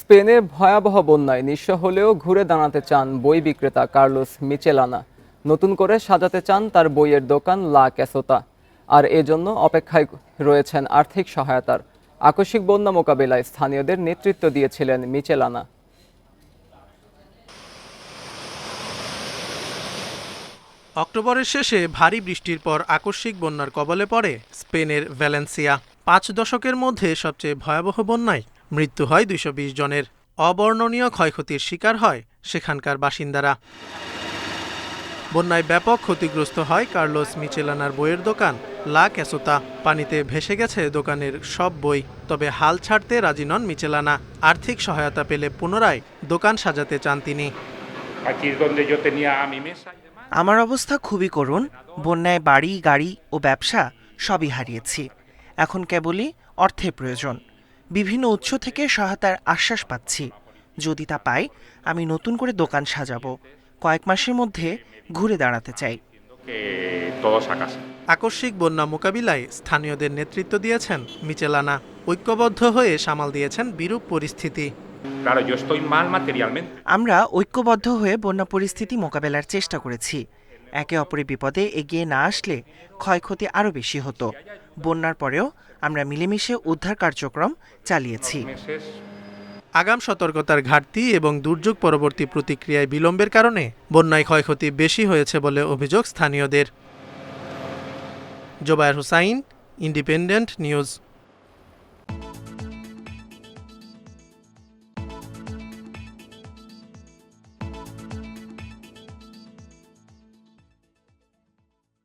স্পেনে ভয়াবহ বন্যায় নিঃস্ব হলেও ঘুরে দাঁড়াতে চান বই বিক্রেতা কার্লোস মিচেলানা। নতুন করে সাজাতে চান তার বইয়ের দোকান লা ক্যাসোতা। আর এজন্য অপেক্ষায় রয়েছেন আর্থিক সহায়তার। আকস্মিক বন্যা মোকাবেলায় স্থানীয়দের নেতৃত্ব দিয়েছিলেন মিচেলানা। অক্টোবরের শেষে ভারী বৃষ্টির পর আকস্মিক বন্যার কবলে পড়ে স্পেনের ভ্যালেন্সিয়া। পাঁচ দশকের মধ্যে সবচেয়ে ভয়াবহ বন্যায় মৃত্যু হয় দুইশ বিশ জনের। অবর্ণনীয় ক্ষয়ক্ষতির শিকার হয় সেখানকার বাসিন্দারা। বন্যায় ব্যাপক ক্ষতিগ্রস্ত হয় কার্লোস মিচেলানার বইয়ের দোকান, লা ক্যাসোতা। পানিতে ভেসে গেছে দোকানের সব বই, তবে হাল ছাড়তে রাজি নন মিচেলানা। আর্থিক সহায়তা পেলে পুনরায় দোকান সাজাতে চান তিনি. আমার অবস্থা খুবই করুণ। বন্যায় বাড়ি, গাড়ি ও ব্যবসা সবই হারিয়েছি। এখন কেবলই অর্থের প্রয়োজন। বিভিন্ন উৎস থেকে সহায়তার আশ্বাস পাচ্ছি। যদি তা পাই আমি নতুন করে দোকান সাজাবো। কয়েক মাসের মধ্যে ঘুরে দাঁড়াতে চাই. আকস্মিক বন্যা মোকাবিলায় স্থানীয়দের নেতৃত্ব দিয়েছেন মিচেলানা। ঐক্যবদ্ধ হয়ে সামাল দিয়েছেন বিরূপ পরিস্থিতি. আমরা ঐক্যবদ্ধ হয়ে বন্যা পরিস্থিতি মোকাবেলার চেষ্টা করেছি। একে অপরের বিপদে এগিয়ে না আসলে ক্ষয়ক্ষতি আরও বেশি হতো। বন্যার পরেও আমরা মিলেমিশে উদ্ধার কার্যক্রম চালিয়েছি। আগাম সতর্কতার ঘাটতি এবং দুর্যোগ পরবর্তী প্রতিক্রিয়ায় বিলম্বের কারণে বন্যায় ক্ষয়ক্ষতি বেশি হয়েছে বলে অভিযোগ স্থানীয়দের। Zobayer Hussain, Independent News.